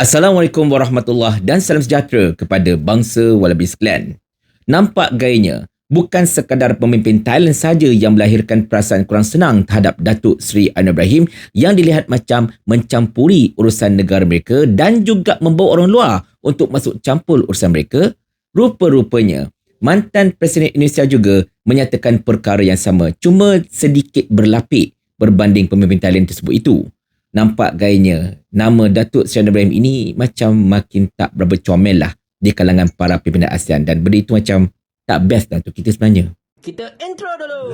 Assalamualaikum warahmatullahi dan salam sejahtera kepada bangsa Wallaby sekalian. Nampak gayanya, bukan sekadar pemimpin Thailand saja yang melahirkan perasaan kurang senang terhadap Datuk Seri Anwar Ibrahim yang dilihat macam mencampuri urusan negara mereka dan juga membawa orang luar untuk masuk campur urusan mereka. Rupa-rupanya, mantan Presiden Indonesia juga menyatakan perkara yang sama cuma sedikit berlapik berbanding pemimpin Thailand tersebut itu nampak gayanya nama Datuk Seri Ibrahim ini macam makin tak berapa comel lah di kalangan para pimpinan ASEAN dan benda itu macam tak best lah untuk kita sebenarnya. Kita intro dulu.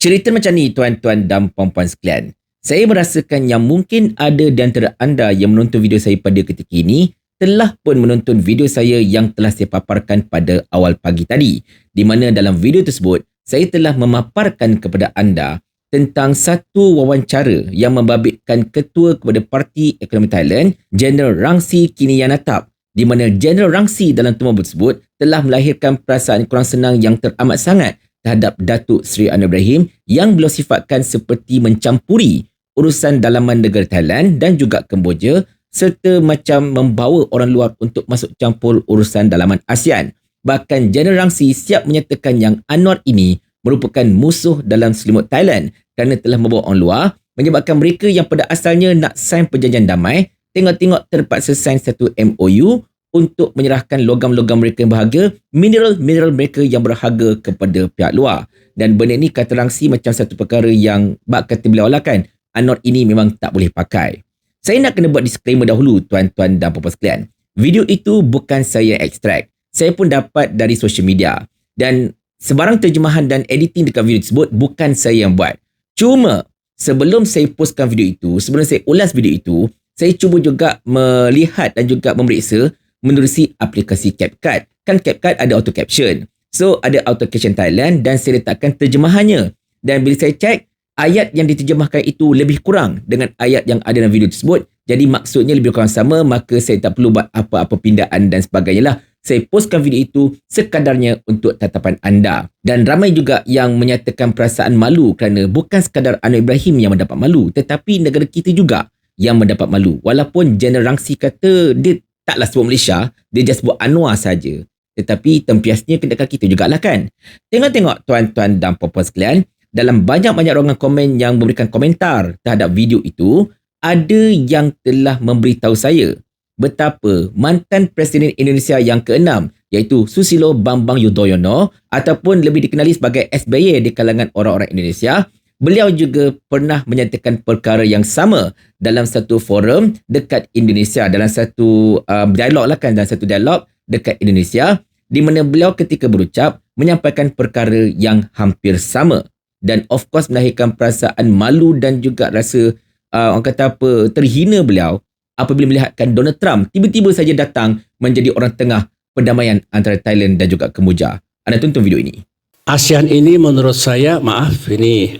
Cerita macam ni tuan-tuan dan puan-puan sekalian. Saya merasakan yang mungkin ada di antara anda yang menonton video saya pada ketika ini telah pun menonton video saya yang telah saya paparkan pada awal pagi tadi. Di mana dalam video tersebut, saya telah memaparkan kepada anda tentang satu wawancara yang membabitkan ketua kepada Parti Ekonomi Thailand, General Rangsi Kiniyanatap di mana General Rangsi dalam tubuh tersebut telah melahirkan perasaan kurang senang yang teramat sangat terhadap Datuk Seri Anwar Ibrahim yang beliau sifatkan seperti mencampuri urusan dalaman negara Thailand dan juga Kemboja serta macam membawa orang luar untuk masuk campur urusan dalaman ASEAN. Bahkan General Rangsi siap menyatakan yang Anwar ini merupakan musuh dalam selimut Thailand kerana telah membawa orang luar menyebabkan mereka yang pada asalnya nak sign perjanjian damai tengok-tengok terpaksa sign satu MOU untuk menyerahkan logam-logam mereka yang berharga, mineral-mineral mereka yang berharga kepada pihak luar. Dan benda ni kata Rangsi macam satu perkara yang bak kata beliau lah kan, anot ini memang tak boleh pakai. Saya nak kena buat disclaimer dahulu tuan-tuan dan puan sekalian. Video itu bukan saya ekstrak. Saya pun dapat dari social media. Dan sebarang terjemahan dan editing dekat video tersebut bukan saya yang buat. Cuma sebelum saya postkan video itu, sebelum saya ulas video itu, saya cuba juga melihat dan juga memeriksa menerusi aplikasi CapCut. Kan CapCut ada auto caption. So ada auto caption Thailand dan saya letakkan terjemahannya. Dan bila saya cek, ayat yang diterjemahkan itu lebih kurang dengan ayat yang ada dalam video tersebut. Jadi maksudnya lebih kurang sama, maka saya tak perlu buat apa-apa pindaan dan sebagainya lah. Saya postkan video itu sekadarnya untuk tatapan anda. Dan ramai juga yang menyatakan perasaan malu kerana bukan sekadar Anwar Ibrahim yang mendapat malu, tetapi negara kita juga yang mendapat malu. Walaupun General Rangsi kata dia taklah sebut Malaysia, dia just sebut Anwar saja. Tetapi tempiasnya tindakan kita jugalah kan. Tengok-tengok tuan-tuan dan puan-puan sekalian, dalam banyak-banyak ruangan komen yang memberikan komentar terhadap video itu, ada yang telah memberitahu saya betapa mantan Presiden Indonesia yang keenam iaitu Susilo Bambang Yudhoyono ataupun lebih dikenali sebagai SBY di kalangan orang-orang Indonesia. Beliau juga pernah menyatakan perkara yang sama dalam satu forum dekat Indonesia dalam satu uh, dialog lah kan dalam satu dialog dekat Indonesia di mana beliau ketika berucap menyampaikan perkara yang hampir sama. Dan of course melahirkan perasaan malu dan juga rasa uh, orang kata apa terhina beliau apabila melihatkan Donald Trump tiba-tiba saja datang menjadi orang tengah perdamaian antara Thailand dan juga Kemboja. Anda tonton video ini. ASEAN ini menurut saya maaf ini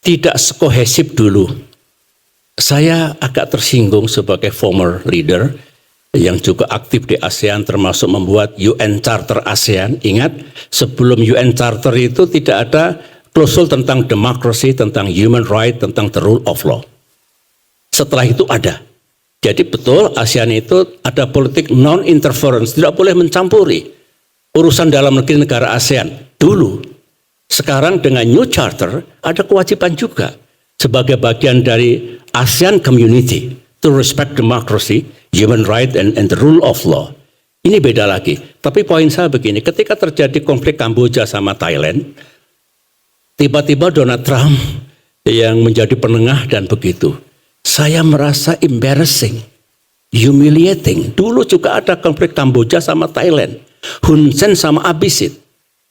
tidak sekohesif dulu. Saya agak tersinggung sebagai former leader yang juga aktif di ASEAN termasuk membuat UN Charter ASEAN. Ingat, sebelum UN Charter itu tidak ada klausul tentang demokrasi, tentang human right, tentang the rule of law. Setelah itu ada. Jadi betul ASEAN itu ada politik non-interference, tidak boleh mencampuri urusan dalam negeri negara ASEAN. Dulu sekarang dengan New Charter ada kewajiban juga sebagai bagian dari ASEAN Community to respect democracy, human right, and, and the rule of law. Ini beda lagi. Tapi poin saya begini, ketika terjadi konflik Kamboja sama Thailand, tiba-tiba Donald Trump yang menjadi penengah dan begitu. Saya merasa embarrassing, humiliating. Dulu juga ada konflik Kamboja sama Thailand. Hun Sen sama Abisit.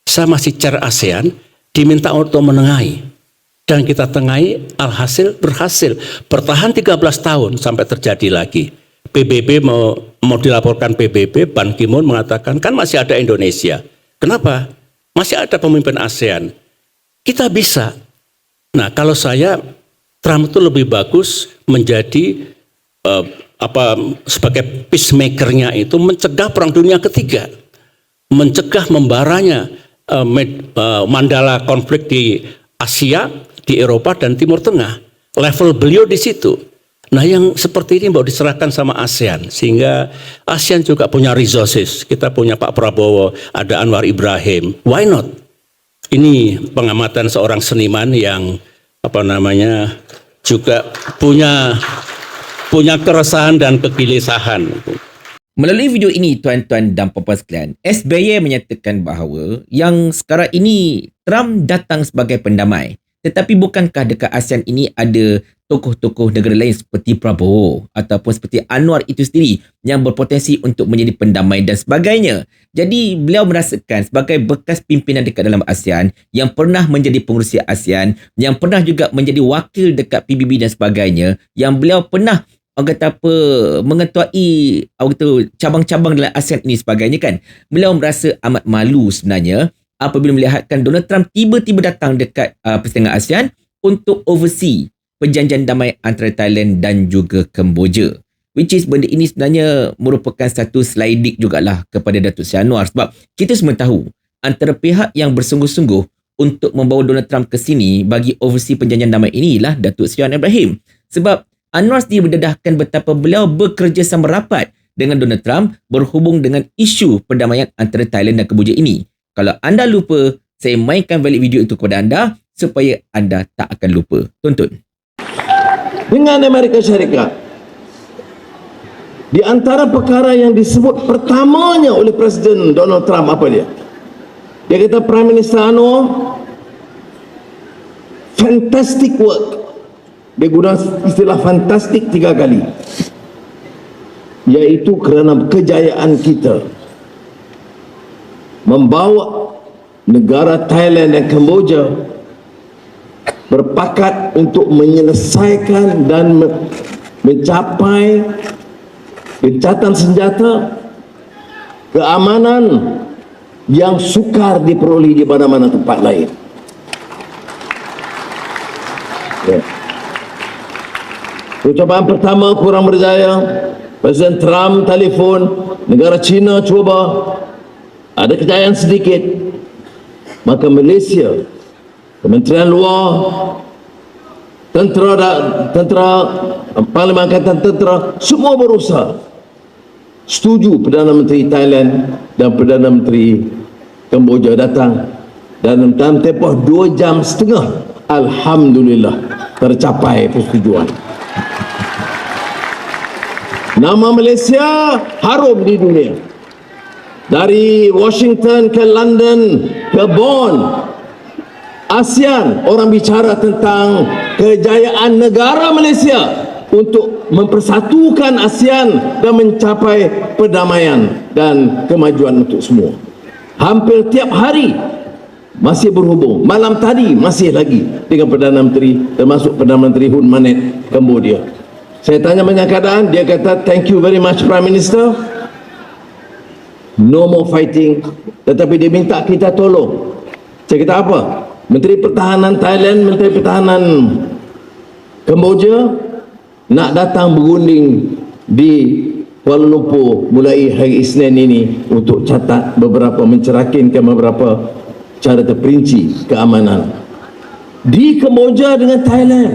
Saya masih chair ASEAN, diminta untuk menengahi. Dan kita tengahi, alhasil berhasil. Bertahan 13 tahun sampai terjadi lagi. PBB mau, mau dilaporkan PBB, Ban Ki-moon mengatakan, kan masih ada Indonesia. Kenapa? Masih ada pemimpin ASEAN. Kita bisa. Nah, kalau saya, Trump itu lebih bagus menjadi uh, apa sebagai peacemakernya itu mencegah perang dunia ketiga, mencegah membaranya uh, Mandala konflik di Asia, di Eropa dan Timur Tengah. Level beliau di situ. Nah yang seperti ini mau diserahkan sama ASEAN sehingga ASEAN juga punya resources. Kita punya Pak Prabowo, ada Anwar Ibrahim. Why not? Ini pengamatan seorang seniman yang apa namanya juga punya punya keresahan dan kegelisahan. Melalui video ini tuan-tuan dan puan-puan sekalian, SBY menyatakan bahawa yang sekarang ini Trump datang sebagai pendamai. Tetapi bukankah dekat ASEAN ini ada tokoh-tokoh negara lain seperti Prabowo ataupun seperti Anwar itu sendiri yang berpotensi untuk menjadi pendamai dan sebagainya. Jadi beliau merasakan sebagai bekas pimpinan dekat dalam ASEAN yang pernah menjadi pengurusi ASEAN, yang pernah juga menjadi wakil dekat PBB dan sebagainya, yang beliau pernah orang kata apa mengetuai orang kata cabang-cabang dalam ASEAN ini sebagainya kan. Beliau merasa amat malu sebenarnya apabila melihatkan Donald Trump tiba-tiba datang dekat uh, persidangan ASEAN untuk oversee perjanjian damai antara Thailand dan juga Kemboja. Which is benda ini sebenarnya merupakan satu sliding jugalah kepada Datuk Seri Anwar sebab kita semua tahu antara pihak yang bersungguh-sungguh untuk membawa Donald Trump ke sini bagi oversee perjanjian damai inilah Datuk Seri Anwar Ibrahim. Sebab Anwar sendiri berdedahkan betapa beliau bekerjasama rapat dengan Donald Trump berhubung dengan isu perdamaian antara Thailand dan Kemboja ini. Kalau anda lupa, saya mainkan balik video itu kepada anda supaya anda tak akan lupa. Tonton dengan Amerika Syarikat. Di antara perkara yang disebut pertamanya oleh Presiden Donald Trump apa dia? Dia kata Prime Minister Anwar fantastic work. Dia guna istilah fantastic tiga kali. Iaitu kerana kejayaan kita membawa negara Thailand dan Kemboja berpakat untuk menyelesaikan dan mencapai gencatan senjata keamanan yang sukar diperoleh di mana-mana tempat lain. Ya. Ucapan pertama kurang berjaya. Presiden Trump telefon, negara China cuba ada kejayaan sedikit. Maka Malaysia Kementerian Luar tentera tentera Parlimen Angkatan Tentera semua berusaha. Setuju Perdana Menteri Thailand dan Perdana Menteri Kemboja datang. Dan dalam tempoh dua jam setengah Alhamdulillah tercapai persetujuan. Nama Malaysia harum di dunia dari Washington ke London ke Bonn ASEAN orang bicara tentang kejayaan negara Malaysia untuk mempersatukan ASEAN dan mencapai perdamaian dan kemajuan untuk semua. Hampir tiap hari masih berhubung. Malam tadi masih lagi dengan Perdana Menteri termasuk Perdana Menteri Hun Manet Cambodia. Saya tanya banyak keadaan, dia kata thank you very much Prime Minister. No more fighting. Tetapi dia minta kita tolong. Saya kata apa? Menteri Pertahanan Thailand, Menteri Pertahanan Kemboja nak datang berunding di Kuala Lumpur mulai hari Isnin ini untuk catat beberapa mencerakinkan beberapa cara terperinci keamanan di Kemboja dengan Thailand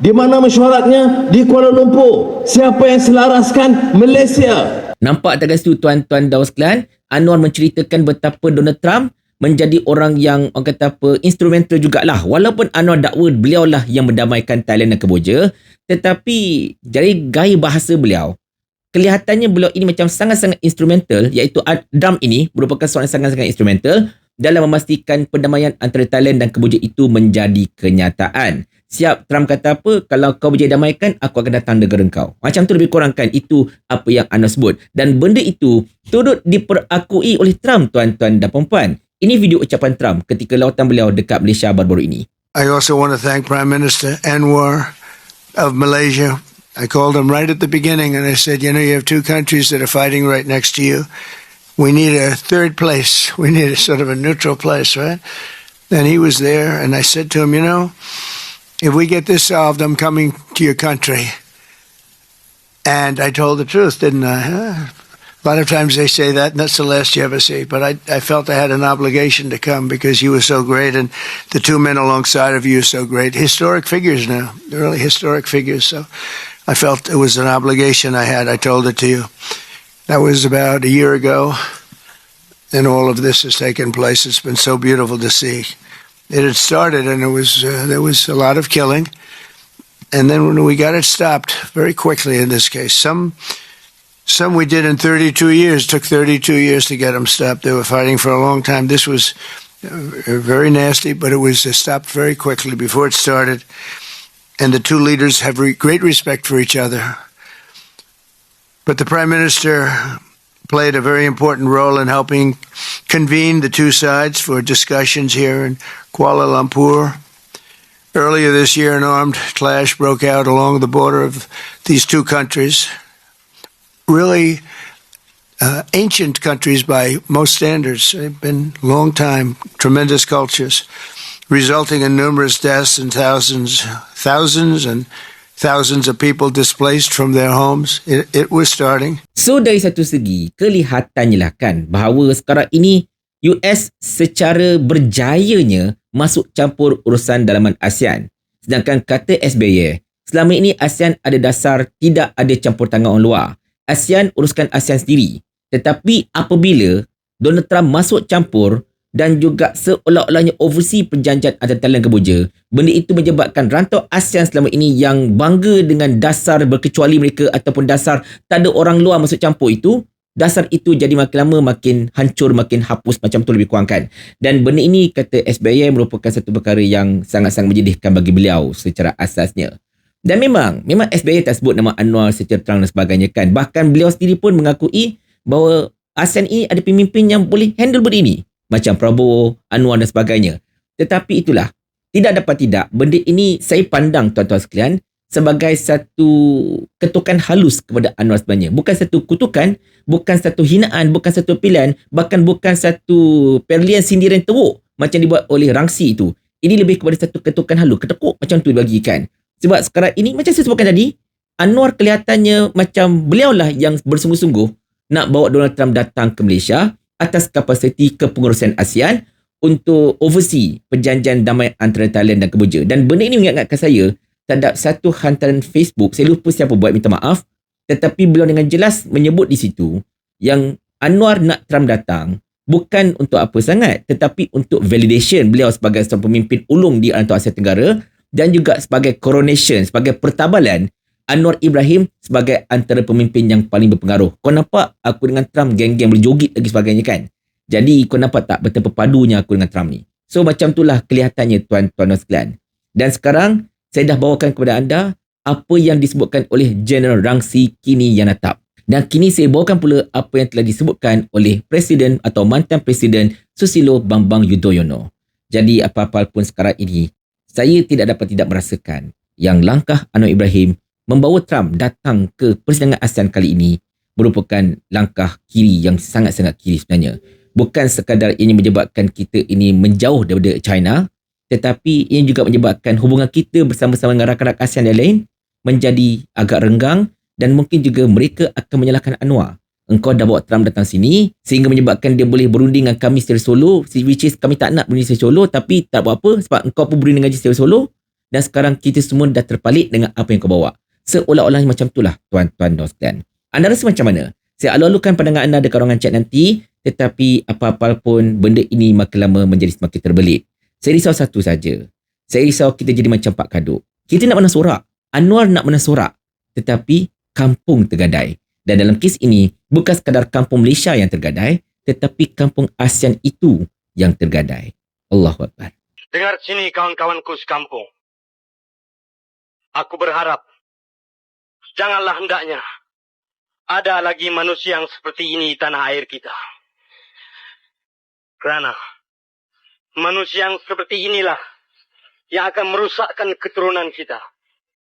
di mana mesyuaratnya di Kuala Lumpur siapa yang selaraskan Malaysia nampak tak guys tu tuan-tuan dan sekalian? Anwar menceritakan betapa Donald Trump menjadi orang yang orang kata apa instrumental jugalah. Walaupun Anwar dakwa beliau lah yang mendamaikan Thailand dan Kemboja tetapi dari gaya bahasa beliau kelihatannya beliau ini macam sangat-sangat instrumental iaitu drum ini merupakan seorang sangat-sangat instrumental dalam memastikan perdamaian antara Thailand dan Kemboja itu menjadi kenyataan siap Trump kata apa kalau kau berjaya damaikan aku akan datang negara kau macam tu lebih kurang kan itu apa yang Anwar sebut dan benda itu turut diperakui oleh Trump tuan-tuan dan puan Ini video ucapan Trump ketika lawatan beliau dekat Malaysia baru-baru ini. I also want to thank Prime Minister Anwar of Malaysia. I called him right at the beginning and I said, you know, you have two countries that are fighting right next to you. We need a third place. We need a sort of a neutral place, right? And he was there and I said to him, you know, if we get this solved, I'm coming to your country. And I told the truth, didn't I? A lot of times they say that, and that's the last you ever see. But I, I felt I had an obligation to come because you were so great, and the two men alongside of you are so great. Historic figures now. They're really historic figures. So I felt it was an obligation I had. I told it to you. That was about a year ago, and all of this has taken place. It's been so beautiful to see. It had started, and it was uh, there was a lot of killing, and then when we got it stopped very quickly. In this case, some some we did in 32 years. Took 32 years to get them stopped. They were fighting for a long time. This was uh, very nasty, but it was uh, stopped very quickly before it started. And the two leaders have re- great respect for each other. But the prime minister played a very important role in helping convene the two sides for discussions here in Kuala Lumpur. Earlier this year, an armed clash broke out along the border of these two countries. Really uh, ancient countries by most standards. They've been long time, tremendous cultures, resulting in numerous deaths and thousands, thousands and thousands of people displaced from their homes. It, it was starting. So dari satu segi, kelihatannya lah kan bahawa sekarang ini US secara berjayanya masuk campur urusan dalaman ASEAN. Sedangkan kata SBY, selama ini ASEAN ada dasar tidak ada campur tangan orang luar. ASEAN uruskan ASEAN sendiri. Tetapi apabila Donald Trump masuk campur dan juga seolah-olahnya oversee perjanjian antarabangsa Kemboja, benda itu menyebabkan rantau ASEAN selama ini yang bangga dengan dasar berkecuali mereka ataupun dasar tak ada orang luar masuk campur itu, dasar itu jadi makin lama makin hancur, makin hapus macam tu lebih kurang kan. Dan benda ini kata SBY merupakan satu perkara yang sangat-sangat menyedihkan bagi beliau secara asasnya. Dan memang, memang SBY tak sebut nama Anwar secara terang dan sebagainya kan. Bahkan beliau sendiri pun mengakui bahawa ASEAN ini ada pemimpin yang boleh handle benda ini macam Prabowo, Anwar dan sebagainya. Tetapi itulah, tidak dapat tidak, benda ini saya pandang tuan-tuan sekalian sebagai satu ketukan halus kepada Anwar sebenarnya. Bukan satu kutukan, bukan satu hinaan, bukan satu pilihan, bahkan bukan satu perlian sindiran teruk macam dibuat oleh Rangsi itu. Ini lebih kepada satu ketukan halus, ketekuk macam tu dibagikan. Sebab sekarang ini, macam saya sebutkan tadi, Anwar kelihatannya macam beliau lah yang bersungguh-sungguh nak bawa Donald Trump datang ke Malaysia atas kapasiti kepengurusan ASEAN untuk oversee perjanjian damai antara Thailand dan Kemboja. Dan benda ini mengingatkan saya terhadap satu hantaran Facebook, saya lupa siapa buat minta maaf, tetapi beliau dengan jelas menyebut di situ yang Anwar nak Trump datang bukan untuk apa sangat tetapi untuk validation beliau sebagai seorang pemimpin ulung di antara Asia Tenggara dan juga sebagai coronation, sebagai pertabalan Anwar Ibrahim sebagai antara pemimpin yang paling berpengaruh. Kau nampak aku dengan Trump geng-geng berjogit lagi sebagainya kan? Jadi kau nampak tak betapa padunya aku dengan Trump ni? So macam itulah kelihatannya tuan-tuan dan sekalian. Dan sekarang saya dah bawakan kepada anda apa yang disebutkan oleh General Rangsi kini yang natap. Dan kini saya bawakan pula apa yang telah disebutkan oleh Presiden atau mantan Presiden Susilo Bambang Yudhoyono. Jadi apa-apa pun sekarang ini, saya tidak dapat tidak merasakan yang langkah Anwar Ibrahim membawa Trump datang ke persidangan ASEAN kali ini merupakan langkah kiri yang sangat-sangat kiri sebenarnya. Bukan sekadar ini menyebabkan kita ini menjauh daripada China, tetapi ini juga menyebabkan hubungan kita bersama-sama dengan rakan-rakan ASEAN yang lain menjadi agak renggang dan mungkin juga mereka akan menyalahkan Anwar. Engkau dah bawa Trump datang sini sehingga menyebabkan dia boleh berunding dengan kami secara solo which is kami tak nak berunding secara solo tapi tak buat apa sebab engkau pun berunding dengan dia secara solo dan sekarang kita semua dah terpalit dengan apa yang kau bawa seolah-olahnya macam itulah tuan-tuan dan sekalian. Anda rasa macam mana? Saya alu-alukan pandangan anda dekat ruangan chat nanti tetapi apa-apa pun benda ini makin lama menjadi semakin terbelit. Saya risau satu saja. Saya risau kita jadi macam Pak Kaduk. Kita nak menang sorak. Anwar nak menang sorak. Tetapi kampung tergadai. Dan dalam kes ini bukan sekadar kampung Malaysia yang tergadai tetapi kampung ASEAN itu yang tergadai. Allahu Akbar. Dengar sini kawan-kawanku sekampung. Aku berharap Janganlah hendaknya ada lagi manusia yang seperti ini di tanah air kita. Kerana manusia yang seperti inilah yang akan merusakkan keturunan kita.